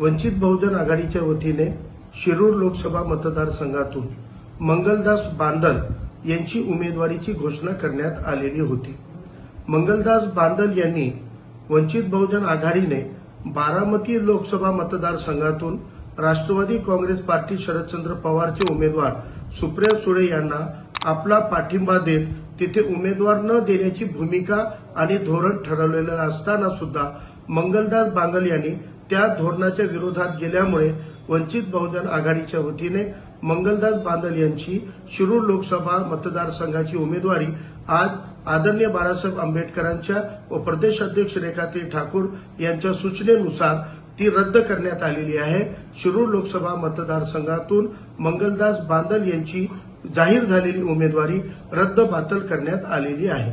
वंचित बहुजन आघाडीच्या वतीने शिरूर लोकसभा मतदारसंघातून मंगलदास बांदल यांची उमेदवारीची घोषणा करण्यात आलेली होती. मंगलदास बांदल यांनी वंचित बहुजन आघाडीने बारामती लोकसभा मतदारसंघातून राष्ट्रवादी काँग्रेस पार्टी शरदचंद्र पवारचे उमेदवार सुप्रिया सुळे यांना आपला पाठिंबा देत तिथे उमेदवार न देण्याची भूमिका आणि धोरण ठरवलेलं असताना सुद्धा मंगलदास बांगल यांनी त्या धोरणाच्या विरोधात गेल्यामुळे वंचित बहुजन आघाडीच्या वतीने मंगलदास बांदल यांची शिरूर लोकसभा मतदारसंघाची उमेदवारी आज आदरणीय बाळासाहेब आंबेडकरांच्या व प्रदेश अध्यक्ष रेखाताई ठाकूर यांच्या सूचनेनुसार ती रद्द करण्यात आलेली आहे. शिरूर लोकसभा मतदारसंघातून मंगलदास बांदल यांची जाहीर झालेली उमेदवारी रद्द बातल करण्यात आलेली आहे.